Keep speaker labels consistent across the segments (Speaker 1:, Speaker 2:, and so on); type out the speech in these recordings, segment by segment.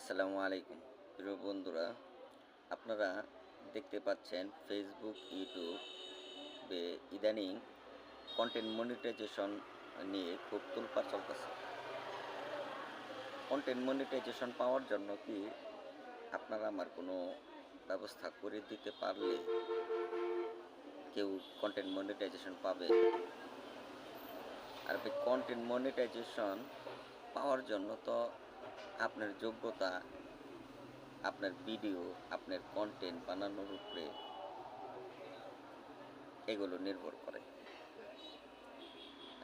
Speaker 1: আসসালামু আলাইকুম। প্রিয় বন্ধুরা, আপনারা দেখতে পাচ্ছেন ফেসবুক ইউটিউবে ইদানিং কন্টেন্ট মনিটাইজেশন নিয়ে খুব তোলপাড় চলতেছে। কন্টেন্ট মনিটাইজেশন পাওয়ার জন্য কি আপনারা আমার কোনো ব্যবস্থা করে দিতে পারলে কেউ কন্টেন্ট মনিটাইজেশন পাবে? আর কন্টেন্ট মনিটাইজেশন পাওয়ার জন্য তো আপনার যোগ্যতা, আপনার ভিডিও আপনার কন্টেন্ট বানানোর উপরে এগুলো নির্ভর করে।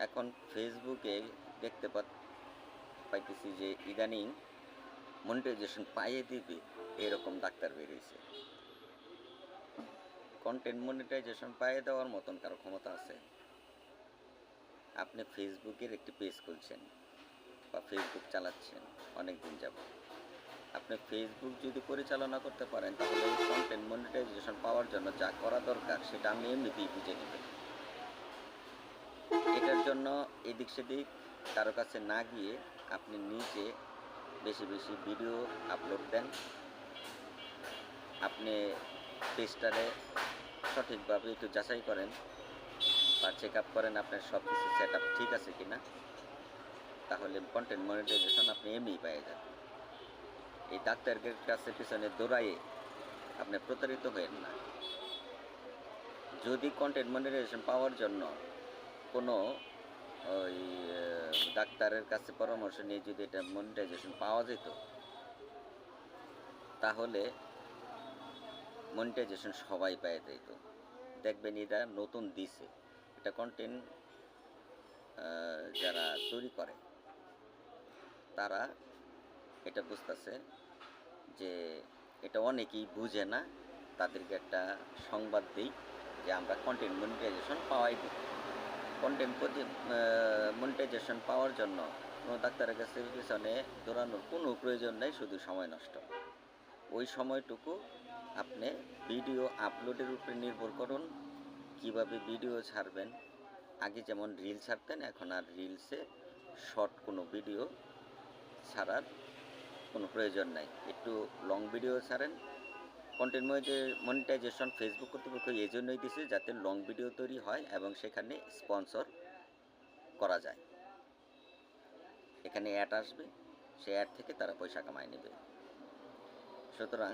Speaker 1: এখন ফেসবুকে দেখতে পাইতেছি যে ইদানিং মনিটাইজেশন পাইয়ে দিবে এরকম ডাক্তার বেরিয়েছে। কন্টেন্ট মনিটাইজেশন পাইয়ে দেওয়ার মতন কারও ক্ষমতা আছে। আপনি ফেসবুকের একটি পেজ খুলছেন। বা ফেসবুক চালাচ্ছেন অনেক দিন যাব আপনি ফেসবুক যদি পরিচালনা করতে পারেন, তাহলে কন্টেন্ট মনিটাইজেশন পাওয়ার জন্য যা করা দরকার, সেটা আপনি এমনিতেই বুঝে নেবেন এটার জন্য এদিক সেদিক কারও কাছে না গিয়ে আপনি নিজে বেশি বেশি ভিডিও আপলোড দেন। আপনি পেজটারে সঠিকভাবে একটু যাচাই করেন, বা চেক আপ করেন আপনার সব কিছু সেট ঠিক আছে কিনা। তাহলে কন্টেন্ট মনিটাইজেশন আপনি এমনি পেয়ে যাবেন। এই ডাক্তারের কাছে পিছনে দৌড়াইয়ে আপনি প্রতারিত হয়েন না। যদি কন্টেন্ট মনিটাইজেশন পাওয়ার জন্য কোনো, ওই ডাক্তারের কাছে পরামর্শ নিয়ে যদি এটা মনিটাইজেশন পাওয়া যেত, তাহলে মনিটাইজেশন সবাই পেয়ে যেত। দেখবেন এটা নতুন দিছে। এটা কন্টেন্ট যারা তৈরি করে তারা এটা বুঝতেছে যে এটা অনেকেই বুঝে না। তাদেরকে একটা সংবাদ দিই যে আমরা কন্টেন্ট মনিটাইজেশন পাওয়াই দিই। কন্টেন্ট মনিটাইজেশন পাওয়ার জন্য কোনো ডাক্তারের কাছে পিছনে দৌড়ানোর কোনো প্রয়োজন নেই, শুধু সময় নষ্ট। ওই সময়টুকু আপনি ভিডিও আপলোডের উপরে নির্ভর করুন, কীভাবে ভিডিও ছাড়বেন। আগে যেমন রিল ছাড়তেন, এখন আর রিলসে শর্ট কোনো ভিডিও ছাড়ার কোনো প্রয়োজন নাই। একটু লং ভিডিও ছাড়েন। কন্টেন্ট মনিটাইজেশন ফেসবুক কর্তৃপক্ষ এই জন্যই দিছে যাতে লং ভিডিও তৈরি হয় এবং সেখানে স্পন্সর করা যায়। এখানে অ্যাড আসবে, সে অ্যাড থেকে তারা পয়সা কামায় নেবে। সুতরাং,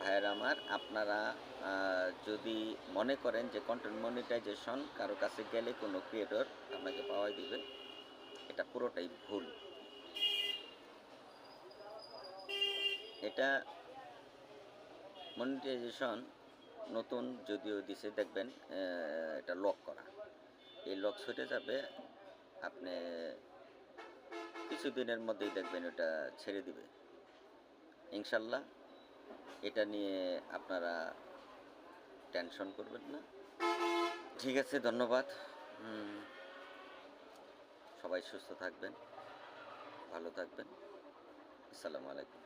Speaker 1: ভাইয়ের আমার, আপনারা যদি মনে করেন যে কন্টেন্ট মনিটাইজেশন কারও কাছে গেলে কোনো ক্রিয়েটর আপনাকে পাওয়াই দিবে, এটা পুরোটাই ভুল। এটা মনিটাইজেশন নতুন যদিও দিছে, দেখবেন এটা লক করা। এই লক ছুটে যাবে, আপনি কিছুদিনের মধ্যেই দেখবেন ওটা ছেড়ে দিবে। ইনশাল্লাহ এটা নিয়ে আপনারা টেনশন করবেন না। ঠিক আছে, ধন্যবাদ। সবাই সুস্থ থাকবেন, ভালো থাকবেন। আসসালামু আলাইকুম।